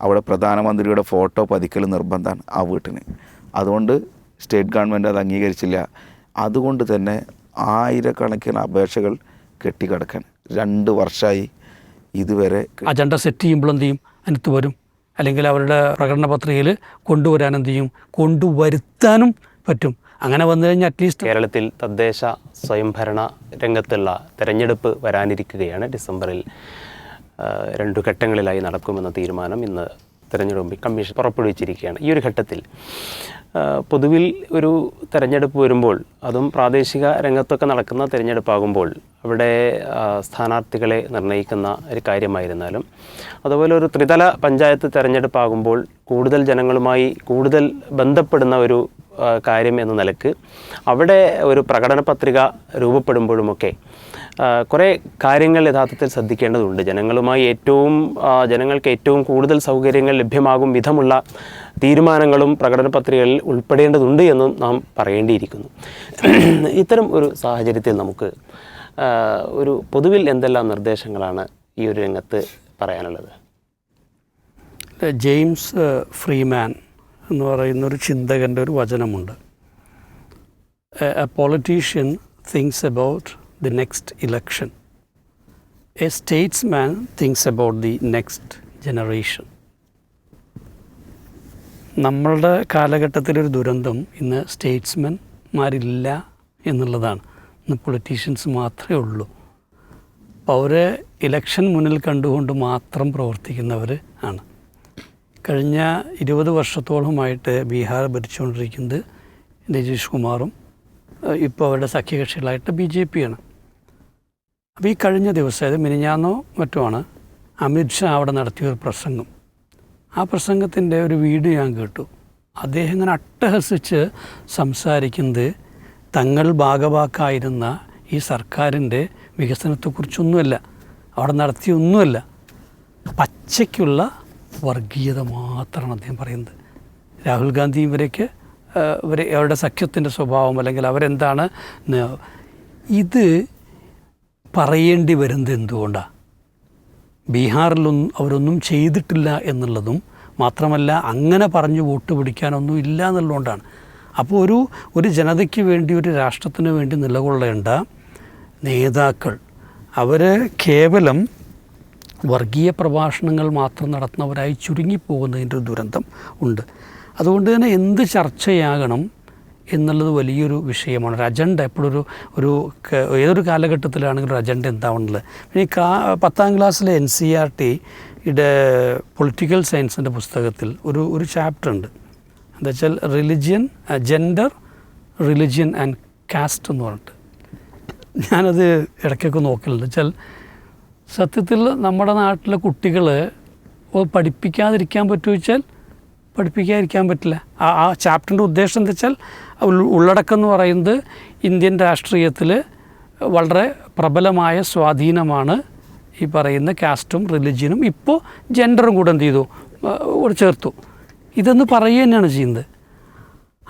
അവിടെ പ്രധാനമന്ത്രിയുടെ ഫോട്ടോ പതിക്കൽ നിർബന്ധമാണ് ആ വീട്ടിന്. അതുകൊണ്ട് സ്റ്റേറ്റ് ഗവൺമെന്റ് അത് അംഗീകരിച്ചില്ല. അതുകൊണ്ട് തന്നെ ആയിരക്കണക്കിന് അപേക്ഷകൾ കെട്ടിക്കിടക്കാൻ രണ്ട് വർഷമായി ഇതുവരെ അജണ്ട സെറ്റ് ചെയ്യുമ്പോൾ എന്ത് ചെയ്യും? അതിനകത്ത് വരും. അല്ലെങ്കിൽ അവരുടെ പ്രകടന പത്രികയിൽ കൊണ്ടുവരാൻ എന്ത് ചെയ്യും? കൊണ്ടുവരുത്താനും പറ്റും. അങ്ങനെ വന്നു കഴിഞ്ഞാൽ അറ്റ്ലീസ്റ്റ് കേരളത്തിൽ തദ്ദേശ സ്വയംഭരണ രംഗത്തുള്ള തെരഞ്ഞെടുപ്പ് വരാനിരിക്കുകയാണ് ഡിസംബറിൽ. രണ്ടു ഘട്ടങ്ങളിലായി നടക്കുമെന്ന തീരുമാനം ഇന്ന് തെരഞ്ഞെടുപ്പ് കമ്മീഷൻ പുറപ്പെടുവിച്ചിരിക്കുകയാണ്. ഈ ഒരു ഘട്ടത്തിൽ പൊതുവിൽ ഒരു തെരഞ്ഞെടുപ്പ് വരുമ്പോൾ അതും പ്രാദേശിക രംഗത്തൊക്കെ നടക്കുന്ന തിരഞ്ഞെടുപ്പാകുമ്പോൾ അവിടെ സ്ഥാനാർത്ഥികളെ നിർണയിക്കുന്ന ഒരു കാര്യമായിരുന്നാലും അതുപോലെ ഒരു ത്രിതല പഞ്ചായത്ത് തിരഞ്ഞെടുപ്പാകുമ്പോൾ കൂടുതൽ ജനങ്ങളുമായി കൂടുതൽ ബന്ധപ്പെടുന്ന ഒരു കാര്യം എന്ന നിലയ്ക്ക് അവിടെ ഒരു പ്രകടന പത്രിക രൂപപ്പെടുമ്പോഴുമൊക്കെ കുറേ കാര്യങ്ങൾ യഥാർത്ഥത്തിൽ ശ്രദ്ധിക്കേണ്ടതുണ്ട്. ജനങ്ങളുമായി ഏറ്റവും ജനങ്ങൾക്ക് ഏറ്റവും കൂടുതൽ സൗകര്യങ്ങൾ ലഭ്യമാകും വിധമുള്ള തീരുമാനങ്ങളും പ്രകടന പത്രികകളിൽ ഉൾപ്പെടേണ്ടതുണ്ട് എന്നും നാം പറയേണ്ടിയിരിക്കുന്നു. ഇത്തരം ഒരു സാഹചര്യത്തിൽ നമുക്ക് ഒരു പൊതുവിൽ എന്തെല്ലാം നിർദ്ദേശങ്ങളാണ് ഈ ഒരു രംഗത്ത് പറയാനുള്ളത്? ജെയിംസ് ഫ്രീമാൻ എന്ന് പറയുന്ന ഒരു ചിന്തകന്റെ ഒരു വചനമുണ്ട്. A politician thinks about the next election. A statesman thinks about the next generation. നമ്മളുടെ കാലഘട്ടത്തിലൊരു ദുരന്തം ഇന്ന് സ്റ്റേറ്റ്സ്മെൻമാരില്ല എന്നുള്ളതാണ് ഇന്ന് പൊളിറ്റീഷ്യൻസ് മാത്രമേ ഉള്ളൂ അവരെ ഇലക്ഷൻ മുന്നിൽ കണ്ടുകൊണ്ട് മാത്രം പ്രവർത്തിക്കുന്നവർ ആണ് കഴിഞ്ഞ ഇരുപത് വർഷത്തോളമായിട്ട് ബീഹാർ ഭരിച്ചുകൊണ്ടിരിക്കുന്നത് നിതീഷ് കുമാറും ഇപ്പോൾ അവരുടെ സഖ്യകക്ഷികളായിട്ട് ബി ജെ പിയാണ് അപ്പോൾ ഈ കഴിഞ്ഞ ദിവസം അതായത് മിനിഞ്ഞാന്നോ മറ്റുമാണ് അമിത്ഷാ അവിടെ നടത്തിയ ഒരു പ്രസംഗം. ആ പ്രസംഗത്തിന്റെ ഒരു വീഡിയോ ഞാൻ കേട്ടു. അദ്ദേഹം ഇങ്ങനെ അട്ടഹസിച്ച് സംസാരിക്കുന്നത് തങ്ങൾ ഭാഗവാക്കായിരുന്ന ഈ സർക്കാരിന്റെ വികസനത്തെക്കുറിച്ചൊന്നുമല്ല അവിടെ നടത്തിയൊന്നുമല്ല പച്ചയ്ക്കുള്ള വർഗീയത മാത്രമാണ് അദ്ദേഹം പറയുന്നത്. രാഹുൽ ഗാന്ധി ഇവരേക്ക് ഇവർ അവരുടെ സഖ്യത്തിന്റെ സ്വഭാവം അല്ലെങ്കിൽ അവരെന്താണ് ഇത് പറയേണ്ടി വരുന്നത് എന്തുകൊണ്ടാണ് ബീഹാറിലൊന്നും അവരൊന്നും ചെയ്തിട്ടില്ല എന്നുള്ളതും മാത്രമല്ല അങ്ങനെ പറഞ്ഞ് വോട്ട് പിടിക്കാനൊന്നും ഇല്ല എന്നുള്ളതുകൊണ്ടാണ്. അപ്പോൾ ഒരു ഒരു ജനതയ്ക്ക് വേണ്ടി ഒരു രാഷ്ട്രത്തിന് വേണ്ടി നിലകൊള്ളേണ്ട നേതാക്കൾ അവർ കേവലം വർഗീയ പ്രഭാഷണങ്ങൾ മാത്രം നടത്തുന്നവരായി ചുരുങ്ങിപ്പോകുന്നതിന്റെ ദുരന്തം ഉണ്ട്. അതുകൊണ്ട് തന്നെ എന്ത് ചർച്ചയാകണം എന്നുള്ളത് വലിയൊരു വിഷയമാണ്. ഒരു അജണ്ട എപ്പോഴൊരു ഒരു ഏതൊരു കാലഘട്ടത്തിലാണെങ്കിലും ഒരു അജണ്ട എന്താവണുള്ളത്. പിന്നെ ഈ കാ പത്താം ക്ലാസ്സിലെ എൻ സി ആർ ടി യുടെ പൊളിറ്റിക്കൽ സയൻസിന്റെ പുസ്തകത്തിൽ ഒരു ഒരു ചാപ്റ്റർ ഉണ്ട്. എന്താ വെച്ചാൽ religion gender religion and caste എന്ന് പറഞ്ഞിട്ട്. ഞാനത് ഇടയ്ക്കൊക്കെ നോക്കലുണ്ട്. വെച്ചാൽ സത്യത്തിൽ നമ്മുടെ നാട്ടിലെ കുട്ടികൾ പഠിപ്പിക്കാതിരിക്കാൻ പറ്റുമോ വെച്ചാൽ പഠിപ്പിക്കാതിരിക്കാൻ പറ്റില്ല. ആ ആ ചാപ്റ്ററിന്റെ ഉദ്ദേശം എന്താ വെച്ചാൽ ഉള്ളടക്കം എന്ന് പറയുന്നത് ഇന്ത്യൻ രാഷ്ട്രീയത്തിൽ വളരെ പ്രബലമായ സ്വാധീനമാണ് ഈ പറയുന്ന കാസ്റ്റും റിലിജിയനും ഇപ്പോൾ ജെൻഡറും കൂടെ എന്ത് ചെയ്തു ചേർത്തു. ഇതെന്ന് പറയുക തന്നെയാണ് ചെയ്യുന്നത്.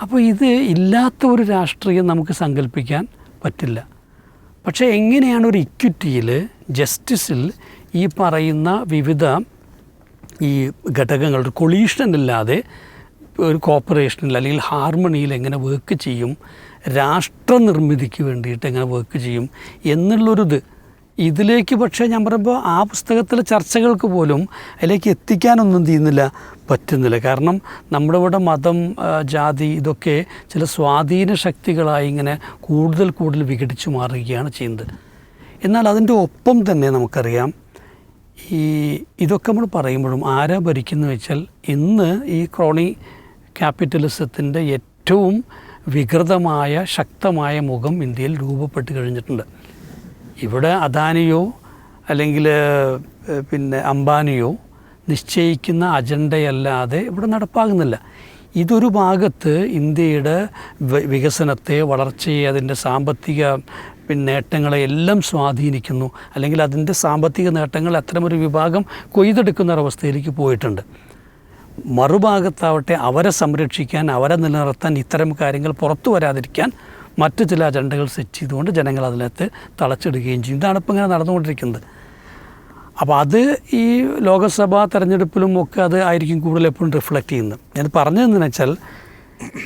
അപ്പോൾ ഇത് ഇല്ലാത്ത ഒരു രാഷ്ട്രീയം നമുക്ക് സങ്കല്പിക്കാൻ പറ്റില്ല. പക്ഷേ എങ്ങനെയാണ് ഒരു ഇക്വിറ്റിയിൽ ജസ്റ്റിസിൽ ഈ പറയുന്ന വിവിധ ഈ ഘടകങ്ങൾ ഒരു കൊളീഷൻ ഇല്ലാതെ ഒരു കോപ്പറേഷനിൽ അല്ലെങ്കിൽ ഹാർമണിയിൽ എങ്ങനെ വർക്ക് ചെയ്യും രാഷ്ട്രനിർമ്മിതിക്ക് വേണ്ടിയിട്ട് എങ്ങനെ വർക്ക് ചെയ്യും എന്നുള്ളൊരിത്. ഇതിലേക്ക് പക്ഷേ ഞാൻ പറയുമ്പോൾ ആ പുസ്തകത്തിലെ ചർച്ചകൾക്ക് പോലും അതിലേക്ക് എത്തിക്കാനൊന്നും ചെയ്യുന്നില്ല പറ്റുന്നില്ല. കാരണം നമ്മുടെ ഇവിടെ മതം ജാതി ഇതൊക്കെ ചില സ്വാധീന ശക്തികളായി ഇങ്ങനെ കൂടുതൽ കൂടുതൽ വിഘടിച്ചു മാറുകയാണ് ചെയ്യുന്നത്. എന്നാൽ അതിന്റെ ഒപ്പം തന്നെ നമുക്കറിയാം ഈ ഇതൊക്കെ നമ്മൾ പറയുമ്പോഴും ആരാ ഭരിക്കുന്നത് വെച്ചാൽ ഇന്ന് ഈ ക്രോണി ക്യാപിറ്റലിസത്തിന്റെ ഏറ്റവും വികൃതമായ ശക്തമായ മുഖം ഇന്ത്യയിൽ രൂപപ്പെട്ട് കഴിഞ്ഞിട്ടുണ്ട്. ഇവിടെ അദാനിയോ അല്ലെങ്കിൽ പിന്നെ അംബാനിയോ നിശ്ചയിക്കുന്ന അജണ്ടയല്ലാതെ ഇവിടെ നടപ്പാകുന്നില്ല. ഇതൊരു ഭാഗത്ത് ഇന്ത്യയുടെ വികസനത്തെ വളർച്ചയെ അതിന്റെ സാമ്പത്തിക പിന്നെ നേട്ടങ്ങളെ എല്ലാം സ്വാധീനിക്കുന്നു. അല്ലെങ്കിൽ അതിന്റെ സാമ്പത്തിക നേട്ടങ്ങൾ അത്തരമൊരു വിഭാഗം കൊയ്തെടുക്കുന്ന ഒരവസ്ഥയിലേക്ക് പോയിട്ടുണ്ട്. മറുഭാഗത്താവട്ടെ അവരെ സംരക്ഷിക്കാൻ അവരെ നിലനിർത്താൻ ഇത്തരം കാര്യങ്ങൾ പുറത്തു വരാതിരിക്കാൻ മറ്റു ചില അജണ്ടകൾ സെറ്റ് ചെയ്തുകൊണ്ട് ജനങ്ങൾ അതിനകത്ത് തളച്ചിടുകയും ചെയ്യും. ഇതാണ് ഇപ്പോൾ ഇങ്ങനെ നടന്നുകൊണ്ടിരിക്കുന്നത്. അപ്പോൾ അത് ഈ ലോകസഭാ തെരഞ്ഞെടുപ്പിലും ഒക്കെ അത് ആയിരിക്കും കൂടുതൽ എപ്പോഴും റിഫ്ലക്റ്റ് ചെയ്യുന്നത്. ഞാൻ പറഞ്ഞതെന്ന് വെച്ചാൽ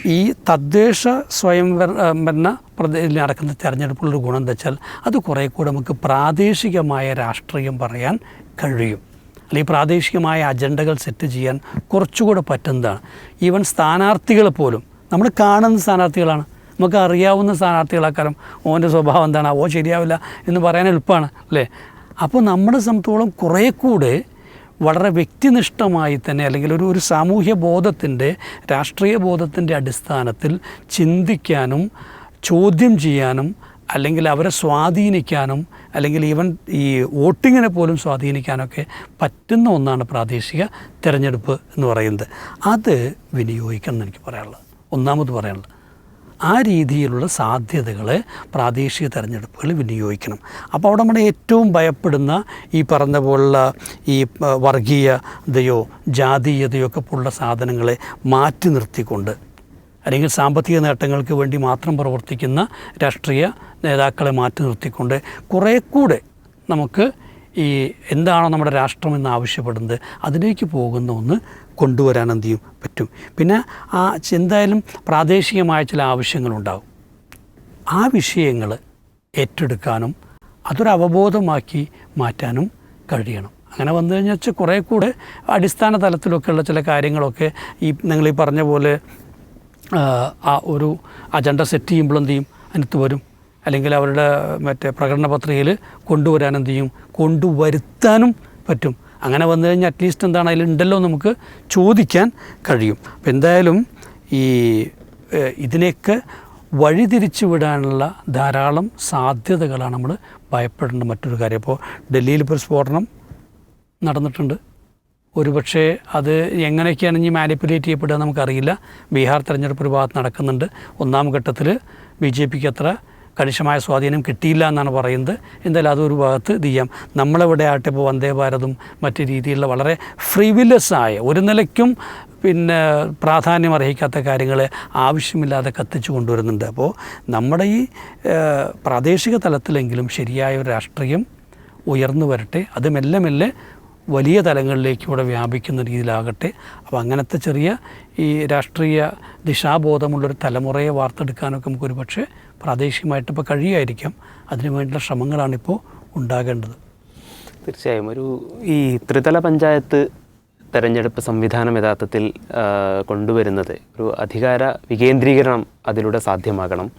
ഈ തദ്ദേശ സ്വയംഭരണ പ്രദേശത്തിൽ നടക്കുന്ന തെരഞ്ഞെടുപ്പുകളുടെ ഗുണം എന്താ വെച്ചാൽ അത് കുറേ കൂടെ നമുക്ക് പ്രാദേശികമായ രാഷ്ട്രീയം പറയാൻ കഴിയും. അല്ലെങ്കിൽ പ്രാദേശികമായ അജണ്ടകൾ സെറ്റ് ചെയ്യാൻ കുറച്ചുകൂടെ പറ്റുന്നതാണ്. ഈവൻ സ്ഥാനാർത്ഥികൾ പോലും നമ്മൾ കാണുന്ന സ്ഥാനാർത്ഥികളാണ്. നമുക്ക് അറിയാവുന്ന സ്ഥാനാർത്ഥികളാക്കാരം ഓന്റെ സ്വഭാവം എന്താണ്? ഓ ശരിയാവില്ല എന്ന് പറയാൻ എളുപ്പമാണ് അല്ലേ? അപ്പോൾ നമ്മുടെ സംബന്ധിച്ചോളം കുറേ കൂടെ വളരെ വ്യക്തിനിഷ്ഠമായി തന്നെ അല്ലെങ്കിൽ ഒരു ഒരു സാമൂഹ്യ ബോധത്തിന്റെ രാഷ്ട്രീയ ബോധത്തിന്റെ അടിസ്ഥാനത്തിൽ ചിന്തിക്കാനും ചോദ്യം ചെയ്യാനും അല്ലെങ്കിൽ അവരെ സ്വാധീനിക്കാനും അല്ലെങ്കിൽ ഈവൻ ഈ വോട്ടിങ്ങിനെ പോലും സ്വാധീനിക്കാനൊക്കെ പറ്റുന്ന ഒന്നാണ് പ്രാദേശിക തിരഞ്ഞെടുപ്പ് എന്ന് പറയുന്നത്. അത് വിനിയോഗിക്കണം എന്ന് എനിക്ക് പറയാനുള്ളത്. ഒന്നാമത് പറയാനുള്ളത് ആ രീതിയിലുള്ള സാധ്യതകൾ പ്രാദേശിക തെരഞ്ഞെടുപ്പുകൾ വിനിയോഗിക്കണം. അപ്പോൾ അവിടെ നമ്മുടെ ഏറ്റവും ഭയപ്പെടുന്ന ഈ പറഞ്ഞ പോലുള്ള ഈ വർഗീയതയോ ജാതീയതയോ ഒക്കെ പോലുള്ള സാധനങ്ങളെ മാറ്റി നിർത്തിക്കൊണ്ട് അല്ലെങ്കിൽ സാമ്പത്തിക നേട്ടങ്ങൾക്ക് വേണ്ടി മാത്രം പ്രവർത്തിക്കുന്ന രാഷ്ട്രീയ നേതാക്കളെ മാറ്റി നിർത്തിക്കൊണ്ട് കുറേ കൂടെ നമുക്ക് ഈ എന്താണോ നമ്മുടെ രാഷ്ട്രം എന്ന് ആവശ്യപ്പെടുന്നത് അതിലേക്ക് പോകുന്ന ഒന്ന് കൊണ്ടുവരാൻ എന്ത് ചെയ്യും പറ്റും. പിന്നെ ആ എന്തായാലും പ്രാദേശികമായ ചില ആവശ്യങ്ങളുണ്ടാവും. ആ വിഷയങ്ങൾ ഏറ്റെടുക്കാനും അതൊരു അവബോധമാക്കി മാറ്റാനും കഴിയണം. അങ്ങനെ വന്നു കഴിഞ്ഞാൽ വെച്ചാൽ കുറേ കൂടെ അടിസ്ഥാന തലത്തിലൊക്കെയുള്ള ചില കാര്യങ്ങളൊക്കെ ഈ നിങ്ങൾ ഈ പറഞ്ഞ പോലെ ആ, ആ ഒരു അജണ്ട സെറ്റ് ചെയ്യുമ്പോൾ എന്ത് ചെയ്യും? അതിനകത്ത് വരും. അല്ലെങ്കിൽ അവരുടെ മറ്റേ പ്രകടന പത്രികയിൽ കൊണ്ടുവരാൻ എന്ത് ചെയ്യും? കൊണ്ടുവരുത്താനും പറ്റും. അങ്ങനെ വന്നു കഴിഞ്ഞാൽ അറ്റ്ലീസ്റ്റ് എന്താണ് അതിലുണ്ടല്ലോ നമുക്ക് ചോദിക്കാൻ കഴിയും. അപ്പം എന്തായാലും ഈ ഇതിനെയൊക്കെ വഴിതിരിച്ചു വിടാനുള്ള ധാരാളം സാധ്യതകളാണ് നമ്മൾ ഭയപ്പെടേണ്ട മറ്റൊരു കാര്യം. അപ്പോൾ ഡൽഹിയിൽ ഇപ്പോൾ സ്ഫോടനം നടന്നിട്ടുണ്ട്. ഒരുപക്ഷെ അത് എങ്ങനെയൊക്കെയാണ് ഇനി മാനിപ്പുലേറ്റ് ചെയ്യപ്പെടുക നമുക്കറിയില്ല. ബീഹാർ തെരഞ്ഞെടുപ്പ് ഒരു ഭാഗത്ത് നടക്കുന്നുണ്ട്. ഒന്നാം ഘട്ടത്തിൽ ബി ജെ പിക്ക് അത്ര കണിശമായ സ്വാധീനം കിട്ടിയില്ല എന്നാണ് പറയുന്നത്. എന്തായാലും അതൊരു ഭാഗത്ത് ഇത് ചെയ്യാം. നമ്മളിവിടെ ആട്ടെ ഇപ്പോൾ വന്ദേ ഭാരതും മറ്റ് രീതിയിലുള്ള വളരെ ഫ്രീവില്ലെസ്സായ ഒരു നിലയ്ക്കും പിന്നെ പ്രാധാന്യം അർഹിക്കാത്ത കാര്യങ്ങൾ ആവശ്യമില്ലാതെ കത്തിച്ചു കൊണ്ടുവരുന്നുണ്ട്. അപ്പോൾ നമ്മുടെ ഈ പ്രാദേശിക തലത്തിലെങ്കിലും ശരിയായ ഒരു രാഷ്ട്രീയം ഉയർന്നു വരട്ടെ. അത് മെല്ലെ മെല്ലെ വലിയ തലങ്ങളിലേക്ക് ഇവിടെ വ്യാപിക്കുന്ന രീതിയിലാകട്ടെ. അപ്പോൾ അങ്ങനത്തെ ചെറിയ ഈ രാഷ്ട്രീയ ദിശാബോധമുള്ളൊരു തലമുറയെ വാർത്തെടുക്കാനൊക്കെ നമുക്കൊരു ഒരുപക്ഷെ പ്രാദേശികമായിട്ട് ഇപ്പോൾ കഴിയുമായിരിക്കാം അതിനു വേണ്ടിയുള്ള ശ്രമങ്ങളാണിപ്പോൾ ഉണ്ടാകേണ്ടത്. തീർച്ചയായും. ഒരു ഈ ത്രിതല പഞ്ചായത്ത് തെരഞ്ഞെടുപ്പ് സംവിധാനം യഥാർത്ഥത്തിൽ കൊണ്ടുവരുന്നത് ഒരു അധികാര വികേന്ദ്രീകരണം അതിലൂടെ സാധ്യമാകണം.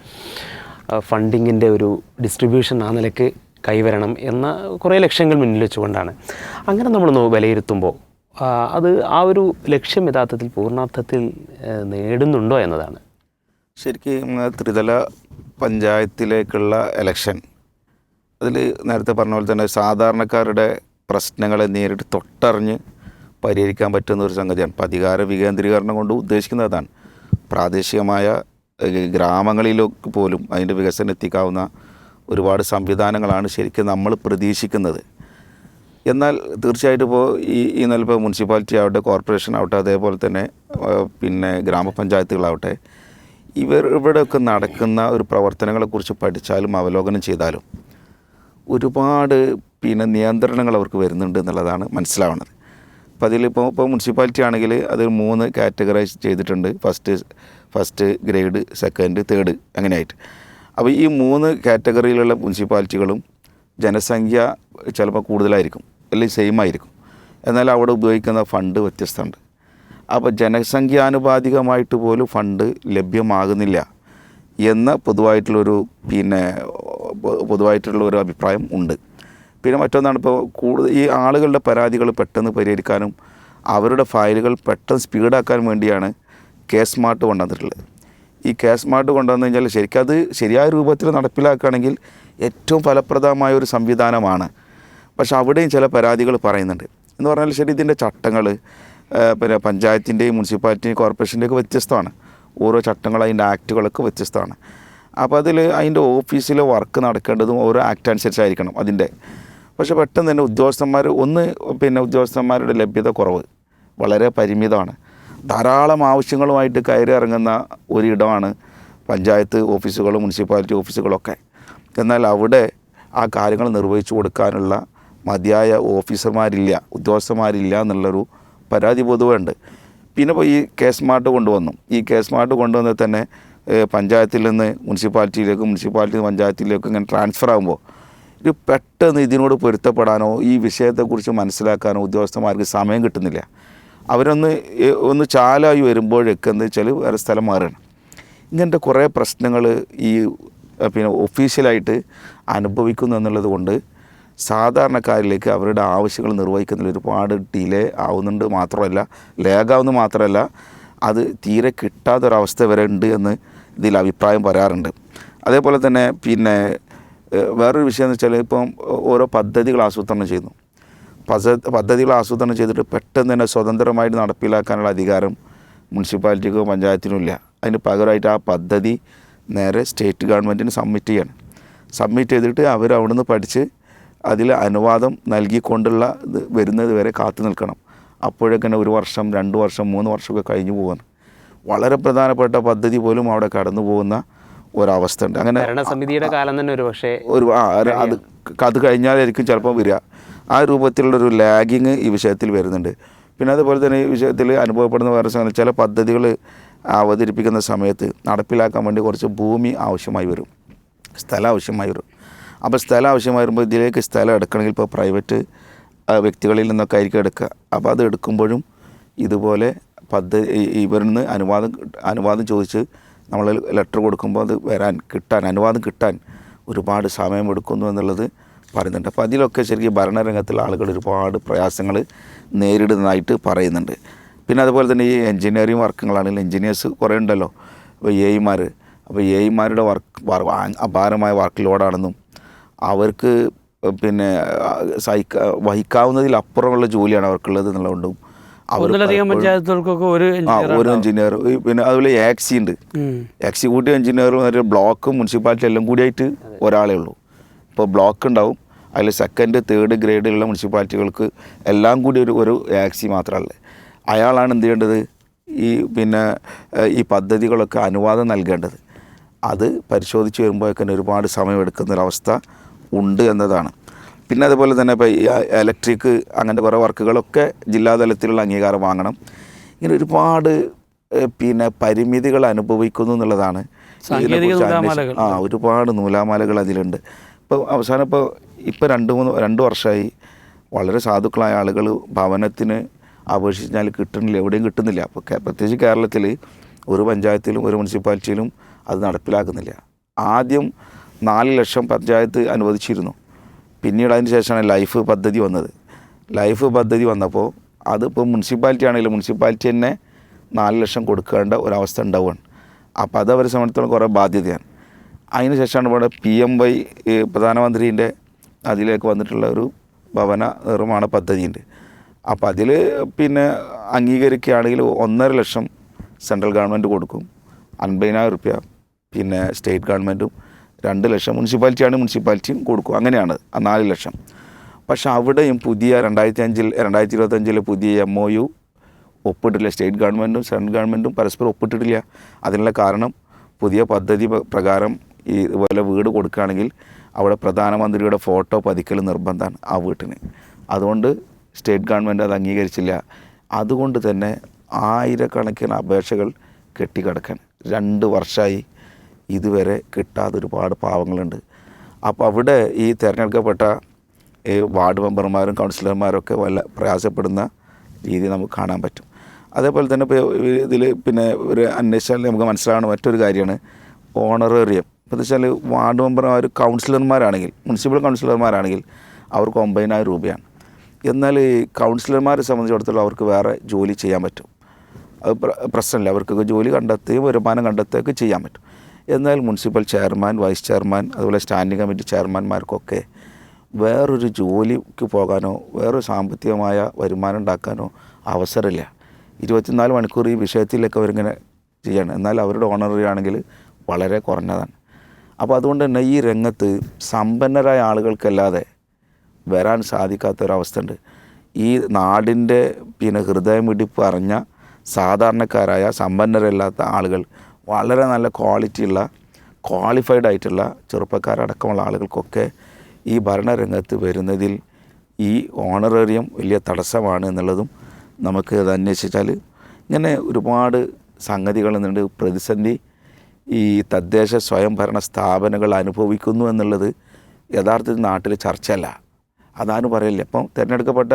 ഫണ്ടിങ്ങിന്റെ ഒരു ഡിസ്ട്രിബ്യൂഷൻ ആ നിലയ്ക്ക് കൈവരണം എന്ന കുറേ ലക്ഷ്യങ്ങൾ മുന്നിൽ വെച്ചുകൊണ്ടാണ്. അങ്ങനെ നമ്മൾ വിലയിരുത്തുമ്പോൾ അത് ആ ഒരു ലക്ഷ്യം യഥാർത്ഥത്തിൽ പൂർണാർത്ഥത്തിൽ നേടുന്നുണ്ടോ എന്നതാണ്. ശരിക്കും ത്രിതല പഞ്ചായത്തിലേക്കുള്ള എലക്ഷൻ അതിൽ നേരത്തെ പറഞ്ഞ പോലെ തന്നെ സാധാരണക്കാരുടെ പ്രശ്നങ്ങളെ നേരിട്ട് തൊട്ടറിഞ്ഞ് പരിഹരിക്കാൻ പറ്റുന്ന ഒരു സംഗതിയാണ്. അപ്പോൾ അധികാര വികേന്ദ്രീകരണം കൊണ്ട് ഉദ്ദേശിക്കുന്നത് അതാണ്. പ്രാദേശികമായ ഗ്രാമങ്ങളിലൊക്കെ പോലും അതിന്റെ വികസനം എത്തിക്കാവുന്ന ഒരുപാട് സംവിധാനങ്ങളാണ് ശരിക്കും നമ്മൾ പ്രതീക്ഷിക്കുന്നത്. എന്നാൽ തീർച്ചയായിട്ടും ഇപ്പോൾ ഈ ഈ നിലപ്പോൾ മുനിസിപ്പാലിറ്റി ആവട്ടെ കോർപ്പറേഷൻ ആവട്ടെ അതേപോലെ തന്നെ പിന്നെ ഗ്രാമപഞ്ചായത്തുകളാവട്ടെ ഇവർ ഇവിടെയൊക്കെ നടക്കുന്ന ഒരു പ്രവർത്തനങ്ങളെക്കുറിച്ച് പഠിച്ചാലും അവലോകനം ചെയ്താലും ഒരുപാട് പിന്നെ നിയന്ത്രണങ്ങൾ അവർക്ക് വരുന്നുണ്ട് എന്നുള്ളതാണ് മനസ്സിലാവുന്നത്. അപ്പോൾ അതിലിപ്പോൾ ഇപ്പോൾ മുനിസിപ്പാലിറ്റി ആണെങ്കിൽ അത് മൂന്ന് കാറ്റഗറൈസ് ചെയ്തിട്ടുണ്ട്. First first grade second third അങ്ങനെയായിട്ട്. അപ്പോൾ ഈ മൂന്ന് കാറ്റഗറിയിലുള്ള മുനിസിപ്പാലിറ്റികളും ജനസംഖ്യ ചിലപ്പോൾ കൂടുതലായിരിക്കും അല്ലെങ്കിൽ സെയിം ആയിരിക്കും. എന്നാൽ അവിടെ ഉപയോഗിക്കുന്ന ഫണ്ട് വ്യത്യസ്തമുണ്ട്. അപ്പോൾ ജനസംഖ്യാനുപാതികമായിട്ട് പോലും ഫണ്ട് ലഭ്യമാകുന്നില്ല എന്ന പൊതുവായിട്ടുള്ളൊരു പിന്നെ പൊതുവായിട്ടുള്ള ഒരു അഭിപ്രായം ഉണ്ട്. പിന്നെ മറ്റൊന്നാണ് ഇപ്പോൾ കൂടുതൽ ഈ ആളുകളുടെ പരാതികൾ പെട്ടെന്ന് പരിഹരിക്കാനും അവരുടെ ഫയലുകൾ പെട്ടെന്ന് സ്പീഡാക്കാൻ വേണ്ടിയാണ് കെ സ്മാർട്ട് കൊണ്ടുവന്നിട്ടുള്ളത്. ഈ കെ സ്മാർട്ട് കൊണ്ടുവന്നു കഴിഞ്ഞാൽ ശരിക്കും അത് ശരിയായ രൂപത്തിൽ നടപ്പിലാക്കുകയാണെങ്കിൽ ഏറ്റവും ഫലപ്രദമായ ഒരു സംവിധാനമാണ്. പക്ഷെ അവിടെയും ചില പരാതികൾ പറയുന്നുണ്ട്. എന്ന് പറഞ്ഞാൽ ശരി ഇതിന്റെ ചട്ടങ്ങൾ പിന്നെ പഞ്ചായത്തിന്റെയും മുനിസിപ്പാലിറ്റിയും കോർപ്പറേഷന്റെയൊക്കെ വ്യത്യസ്തമാണ്. ഓരോ ചട്ടങ്ങൾ അതിന്റെ ആക്റ്റുകളൊക്കെ വ്യത്യസ്തമാണ്. അപ്പോൾ അതിൽ അതിന്റെ ഓഫീസിലെ വർക്ക് നടക്കേണ്ടതും ഓരോ ആക്ട് അനുസരിച്ചായിരിക്കണം അതിന്റെ. പക്ഷേ പെട്ടെന്ന് തന്നെ ഉദ്യോഗസ്ഥന്മാർ ഒന്ന് പിന്നെ ഉദ്യോഗസ്ഥന്മാരുടെ ലഭ്യത കുറവ് വളരെ പരിമിതമാണ്. ധാരാളം ആവശ്യങ്ങളുമായിട്ട് കയറി ഇറങ്ങുന്ന ഒരിടമാണ് പഞ്ചായത്ത് ഓഫീസുകളും മുനിസിപ്പാലിറ്റി ഓഫീസുകളൊക്കെ. എന്നാൽ അവിടെ ആ കാര്യങ്ങൾ നിർവഹിച്ചു കൊടുക്കാനുള്ള മതിയായ ഓഫീസർമാരില്ല ഉദ്യോഗസ്ഥന്മാരില്ല എന്നുള്ളൊരു പരാതി പൊതുവേ ഉണ്ട് പിന്നെ പോയി ഈ കെ സ്മാർട്ട് കൊണ്ടുവന്നു. ഈ കെ സ്മാർട്ട് കൊണ്ടുവന്നത് തന്നെ പഞ്ചായത്തിൽ നിന്ന് മുനിസിപ്പാലിറ്റിയിലേക്ക് മുനിസിപ്പാലിറ്റി പഞ്ചായത്തിലേക്ക് ഇങ്ങനെ ട്രാൻസ്ഫർ ആകുമ്പോൾ ഒരു പെട്ടെന്ന് ഇതിനോട് പൊരുത്തപ്പെടാനോ ഈ വിഷയത്തെക്കുറിച്ച് മനസ്സിലാക്കാനോ ഉദ്യോഗസ്ഥന്മാർക്ക് സമയം കിട്ടുന്നില്ല. അവരൊന്ന് ഒന്ന് ചാലായി വരുമ്പോഴൊക്കെ എന്താ വെച്ചാൽ വേറെ സ്ഥലം മാറുകയാണ്. ഇങ്ങനത്തെ കുറേ പ്രശ്നങ്ങൾ ഈ പിന്നെ ഒഫീഷ്യലായിട്ട് അനുഭവിക്കുന്നു എന്നുള്ളത് കൊണ്ട് സാധാരണക്കാരിലേക്ക് അവരുടെ ആവശ്യങ്ങൾ നിർവഹിക്കുന്ന ഒരുപാട് ഡിലേ ആവുന്നുണ്ട് മാത്രമല്ല ലേഖാവുന്നു മാത്രമല്ല അത് തീരെ കിട്ടാത്തൊരവസ്ഥ വരെ ഉണ്ട് എന്ന് ഇതിൽ അഭിപ്രായം പറയാറുണ്ട് അതേപോലെ തന്നെ പിന്നെ വേറൊരു വിഷയം എന്ന് വെച്ചാൽ ഇപ്പം ഓരോ പദ്ധതികൾ ആസൂത്രണം ചെയ്യുന്നു. പസ പദ്ധതികൾ ആസൂത്രണം ചെയ്തിട്ട് പെട്ടെന്ന് തന്നെ സ്വതന്ത്രമായിട്ട് നടപ്പിലാക്കാനുള്ള അധികാരം മുനിസിപ്പാലിറ്റിക്കോ പഞ്ചായത്തിനും ഇല്ല. അതിന് പകരമായിട്ട് ആ പദ്ധതി നേരെ സ്റ്റേറ്റ് ഗവൺമെന്റിന് സബ്മിറ്റ് ചെയ്യണം. സബ്മിറ്റ് ചെയ്തിട്ട് അവർ അവിടുന്ന് പഠിച്ച് അതിൽ അനുവാദം നൽകിക്കൊണ്ടുള്ള ഇത് വരുന്നത് വരെ കാത്തു നിൽക്കണം. അപ്പോഴൊക്കെ ഒരു വർഷം രണ്ട് വർഷം മൂന്ന് വർഷമൊക്കെ കഴിഞ്ഞു പോകുന്നു. വളരെ പ്രധാനപ്പെട്ട പദ്ധതി പോലും അവിടെ കടന്നു പോകുന്ന ഒരവസ്ഥ ഉണ്ട്. അങ്ങനെ ഭരണസമിതിയുടെ കാലം തന്നെ ഒരു പക്ഷേ ഒരു അത് അത് കഴിഞ്ഞാലായിരിക്കും ചിലപ്പോൾ വരിക. ആ രൂപത്തിലുള്ളൊരു ലാഗിങ് ഈ വിഷയത്തിൽ വരുന്നുണ്ട്. പിന്നെ അതുപോലെ തന്നെ ഈ വിഷയത്തിൽ അനുഭവപ്പെടുന്ന വേറെ സംഗതി ചില പദ്ധതികൾ അവതരിപ്പിക്കുന്ന സമയത്ത് നടപ്പിലാക്കാൻ വേണ്ടി കുറച്ച് ഭൂമി ആവശ്യമായി വരും. സ്ഥലം ആവശ്യമായി വരും. അപ്പോൾ സ്ഥലം ആവശ്യമായി വരുമ്പോൾ ഇതിലേക്ക് സ്ഥലം എടുക്കണമെങ്കിൽ ഇപ്പോൾ പ്രൈവറ്റ് വ്യക്തികളിൽ നിന്നൊക്കെ ആയിരിക്കും എടുക്കുക. അപ്പോൾ അത് എടുക്കുമ്പോഴും ഇതുപോലെ പദ്ധതി ഇവരിൽ നിന്ന് അനുവാദം അനുവാദം ചോദിച്ച് നമ്മൾ ലെറ്റർ കൊടുക്കുമ്പോൾ അത് വരാൻ കിട്ടാൻ അനുവാദം കിട്ടാൻ ഒരുപാട് സമയമെടുക്കുന്നു എന്നുള്ളത് പറയുന്നുണ്ട്. അപ്പോൾ അതിലൊക്കെ ശരിക്കും ഭരണരംഗത്തുള്ള ആളുകൾ ഒരുപാട് പ്രയാസങ്ങൾ നേരിടുന്നതായിട്ട് പറയുന്നുണ്ട്. പിന്നെ അതുപോലെ തന്നെ ഈ എൻജിനീയറിംഗ് വർക്കുകളാണെങ്കിൽ എൻജിനീയേഴ്സ് കുറേ ഉണ്ടല്ലോ അപ്പോൾ എ ഐമാർ അപ്പോൾ എ ഐമാരുടെ വർക്ക് അപാരമായ വർക്ക് ലോഡാണെന്നും അവർക്ക് പിന്നെ സഹിക്ക വഹിക്കാവുന്നതിലപ്പുറമുള്ള ജോലിയാണ് അവർക്കുള്ളത് എന്നുള്ളതുകൊണ്ടും ഒന്നിലധികം പഞ്ചായത്തുകൾക്കൊക്കെ ഒരു ഒരു എഞ്ചിനീയർ പിന്നെ അതുപോലെ ആക്സി ഉണ്ട്. എക്സിക്യൂട്ടീവ് എഞ്ചിനീയറും ഒരു ബ്ലോക്കും മുനിസിപ്പാലിറ്റി എല്ലാം കൂടിയായിട്ട് ഒരാളേ ഉള്ളൂ. ഇപ്പോൾ ബ്ലോക്ക് ഉണ്ടാവും. അതിൽ സെക്കൻഡ് തേർഡ് ഗ്രേഡിലുള്ള മുനിസിപ്പാലിറ്റികൾക്ക് എല്ലാം കൂടി ഒരു ഒരു ആക്സി മാത്രമല്ലേ. അയാളാണ് എന്ത് ചെയ്യേണ്ടത്? ഈ പിന്നെ ഈ പദ്ധതികളൊക്കെ അനുവാദം നൽകേണ്ടത്. അത് പരിശോധിച്ച് വരുമ്പോഴേക്കും ഒരുപാട് സമയമെടുക്കുന്നൊരവസ്ഥ ഉണ്ട് എന്നതാണ്. പിന്നെ അതുപോലെ തന്നെ ഇപ്പോൾ ഈ ഇലക്ട്രിക് അങ്ങനത്തെ കുറേ വർക്കുകളൊക്കെ ജില്ലാതലത്തിലുള്ള അംഗീകാരം വാങ്ങണം. ഇങ്ങനെ ഒരുപാട് പിന്നെ പരിമിതികൾ അനുഭവിക്കുന്നു എന്നുള്ളതാണ്. ആ ഒരുപാട് നൂലാമാലകൾ അതിലുണ്ട്. ഇപ്പോൾ അവസാനം ഇപ്പോൾ ഇപ്പോൾ രണ്ട് മൂന്ന് രണ്ട് വർഷമായി വളരെ സാധുക്കളായ ആളുകൾ ഭവനത്തിന് അപേക്ഷിച്ചാൽ കിട്ടുന്നില്ല എവിടെയും കിട്ടുന്നില്ല. അപ്പോൾ പ്രത്യേകിച്ച് കേരളത്തിൽ ഒരു പഞ്ചായത്തിലും ഒരു മുനിസിപ്പാലിറ്റിയിലും അത് നടപ്പിലാക്കുന്നില്ല. ആദ്യം നാല് ലക്ഷം പഞ്ചായത്ത് അനുവദിച്ചിരുന്നു. പിന്നീട് അതിന് ശേഷമാണ് ലൈഫ് പദ്ധതി വന്നത്. ലൈഫ് പദ്ധതി വന്നപ്പോൾ അതിപ്പോൾ മുനിസിപ്പാലിറ്റി ആണെങ്കിലും മുനിസിപ്പാലിറ്റി തന്നെ നാല് ലക്ഷം കൊടുക്കേണ്ട ഒരവസ്ഥ ഉണ്ടാവുകയാണ്. അപ്പോൾ അത് അവരെ സംബന്ധിച്ചിടത്തോളം കുറേ ബാധ്യതയാണ്. അതിന് ശേഷമാണ് ഇവിടെ പി എം വൈ പ്രധാനമന്ത്രീന്റെ അതിലേക്ക് വന്നിട്ടുള്ള ഒരു ഭവന നിർമ്മാണ പദ്ധതിയുണ്ട്. അപ്പോൾ അതിൽ പിന്നെ അംഗീകരിക്കുകയാണെങ്കിൽ ഒന്നര ലക്ഷം സെൻട്രൽ ഗവൺമെന്റ് കൊടുക്കും. അൻപതിനായിരം റുപ്യ പിന്നെ സ്റ്റേറ്റ് ഗവൺമെന്റും രണ്ട് ലക്ഷം മുനിസിപ്പാലിറ്റിയാണ് മുനിസിപ്പാലിറ്റിയും കൊടുക്കും. അങ്ങനെയാണ്. ആ നാല് ലക്ഷം. പക്ഷേ അവിടെയും പുതിയ രണ്ടായിരത്തി അഞ്ചിൽ രണ്ടായിരത്തി ഇരുപത്തഞ്ചിലെ പുതിയ എം ഒ യു ഒപ്പിട്ടില്ല. സ്റ്റേറ്റ് ഗവൺമെന്റും സെൻട്രൽ ഗവൺമെന്റും പരസ്പരം ഒപ്പിട്ടിട്ടില്ല. അതിനുള്ള കാരണം പുതിയ പദ്ധതി പ്രകാരം ഈ ഇതുപോലെ വീട് കൊടുക്കുകയാണെങ്കിൽ അവിടെ പ്രധാനമന്ത്രിയുടെ ഫോട്ടോ പതിക്കൽ നിർബന്ധമാണ് ആ വീട്ടിന്. അതുകൊണ്ട് സ്റ്റേറ്റ് ഗവൺമെന്റ് അത് അംഗീകരിച്ചില്ല. അതുകൊണ്ട് തന്നെ ആയിരക്കണക്കിന് അപേക്ഷകൾ കെട്ടിക്കിടക്കാൻ രണ്ട് വർഷമായി ഇതുവരെ കിട്ടാതെ ഒരുപാട് പാവങ്ങളുണ്ട്. അപ്പോൾ അവിടെ ഈ തിരഞ്ഞെടുക്കപ്പെട്ട ഈ വാർഡ് മെമ്പർമാരും കൗൺസിലർമാരും ഒക്കെ വല്ല പ്രയാസപ്പെടുന്ന രീതി നമുക്ക് കാണാൻ പറ്റും. അതേപോലെ തന്നെ ഇപ്പോൾ ഇതിൽ പിന്നെ ഒരു അന്വേഷിച്ചാൽ നമുക്ക് മനസ്സിലാവുന്ന മറ്റൊരു കാര്യമാണ് ഓണറേറിയം. ഇപ്പോൾ വെച്ചാൽ വാർഡ് മെമ്പർമാർ കൗൺസിലർമാരാണെങ്കിൽ മുനിസിപ്പൽ കൗൺസിലർമാരാണെങ്കിൽ അവർക്ക് ഒമ്പതിനായിരം രൂപയാണ്. എന്നാൽ കൗൺസിലർമാരെ സംബന്ധിച്ചിടത്തോളം അവർക്ക് വേറെ ജോലി ചെയ്യാൻ പറ്റും. അത് പ്ര- പ്രശ്നമില്ല. അവർക്കൊക്കെ ജോലി കണ്ടെത്തുകയും വരുമാനം കണ്ടെത്തുകയൊക്കെ ചെയ്യാൻ പറ്റും. എന്നാൽ മുനിസിപ്പൽ ചെയർമാൻ വൈസ് ചെയർമാൻ അതുപോലെ സ്റ്റാൻഡിംഗ് കമ്മിറ്റി ചെയർമാൻമാർക്കൊക്കെ വേറൊരു ജോലിക്ക് പോകാനോ വേറൊരു സാമ്പത്തികമായ വരുമാനം ഉണ്ടാക്കാനോ അവസരമില്ല. ഇരുപത്തിനാല് മണിക്കൂർ ഈ വിഷയത്തിലൊക്കെ അവരിങ്ങനെ ചെയ്യണം. എന്നാൽ അവരുടെ ഓണററി ആണെങ്കിൽ വളരെ കുറഞ്ഞതാണ്. അപ്പോൾ അതുകൊണ്ട് തന്നെ ഈ രംഗത്ത് സമ്പന്നരായ ആളുകൾക്കല്ലാതെ വരാൻ സാധിക്കാത്തൊരവസ്ഥ ഉണ്ട് ഈ നാടിന്റെ പിന്നെ ഹൃദയമിടിപ്പ് അറിഞ്ഞ സാധാരണക്കാരായ സമ്പന്നരല്ലാത്ത ആളുകൾ വളരെ നല്ല ക്വാളിറ്റിയുള്ള ക്വാളിഫൈഡ് ആയിട്ടുള്ള ചെറുപ്പക്കാരടക്കമുള്ള ആളുകൾക്കൊക്കെ ഈ ഭരണരംഗത്ത് വരുന്നതിൽ ഈ ഓണറേറിയം വലിയ തടസ്സമാണ് എന്നുള്ളതും നമുക്ക് അത് അന്വേഷിച്ചാൽ ഇങ്ങനെ ഒരുപാട് സംഗതികൾ എന്നുണ്ട് പ്രതിസന്ധി ഈ തദ്ദേശ സ്വയംഭരണ സ്ഥാപനങ്ങൾ അനുഭവിക്കുന്നു എന്നുള്ളത് യഥാർത്ഥത്തിൽ നാട്ടിൽ ചർച്ചയല്ല. അതാണ് പറയില്ല ഇപ്പം തിരഞ്ഞെടുക്കപ്പെട്ട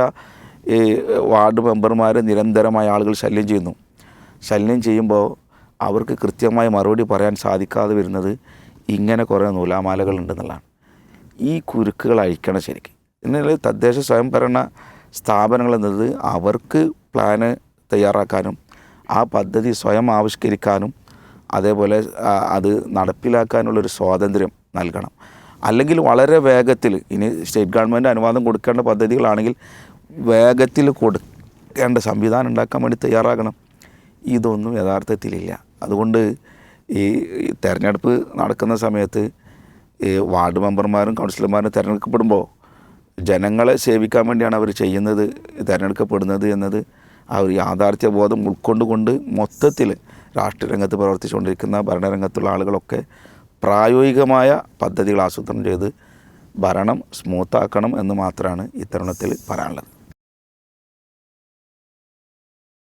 ഈ വാർഡ് മെമ്പർമാർ നിരന്തരമായ ആളുകൾ ശല്യം ചെയ്യുന്നു. ശല്യം ചെയ്യുമ്പോൾ അവർക്ക് കൃത്യമായ മറുപടി പറയാൻ സാധിക്കാതെ വരുന്നത് ഇങ്ങനെ കുറേ നൂലാമാലകൾ ഉണ്ടെന്നുള്ളതാണ് ഈ കുരുക്കുകൾ അഴിക്കണം ശരിക്കും. എന്നാൽ തദ്ദേശ സ്വയംഭരണ സ്ഥാപനങ്ങൾ എന്നത് അവർക്ക് പ്ലാന് തയ്യാറാക്കാനും ആ പദ്ധതി സ്വയം ആവിഷ്കരിക്കാനും അതേപോലെ അത് നടപ്പിലാക്കാനുള്ളൊരു സ്വാതന്ത്ര്യം നൽകണം. അല്ലെങ്കിൽ വളരെ വേഗത്തിൽ ഇനി സ്റ്റേറ്റ് ഗവൺമെന്റ് അനുവാദം കൊടുക്കേണ്ട പദ്ധതികളാണെങ്കിൽ വേഗത്തിൽ കൊടുക്കേണ്ട സംവിധാനം ഉണ്ടാക്കാൻ വേണ്ടി തയ്യാറാകണം. ഇതൊന്നും യഥാർത്ഥത്തിലില്ല. അതുകൊണ്ട് ഈ തെരഞ്ഞെടുപ്പ് നടക്കുന്ന സമയത്ത് ഈ വാർഡ് മെമ്പർമാരും കൗൺസിലർമാരും തിരഞ്ഞെടുക്കപ്പെടുമ്പോൾ ജനങ്ങളെ സേവിക്കാൻ വേണ്ടിയാണ് അവർ ചെയ്യുന്നത് തിരഞ്ഞെടുക്കപ്പെടുന്നത് എന്നത് ആ ഒരു യാഥാർത്ഥ്യ ബോധം ഉൾക്കൊണ്ടുകൊണ്ട് മൊത്തത്തിൽ രാഷ്ട്രീയ രംഗത്ത് പ്രവർത്തിച്ചുകൊണ്ടിരിക്കുന്ന ഭരണരംഗത്തുള്ള ആളുകളൊക്കെ പ്രായോഗികമായ പദ്ധതികൾ ആസൂത്രണം ചെയ്ത് ഭരണം സ്മൂത്താക്കണം എന്ന് മാത്രമാണ് ഈ തരുണത്തിൽ പറയാനുള്ളത്.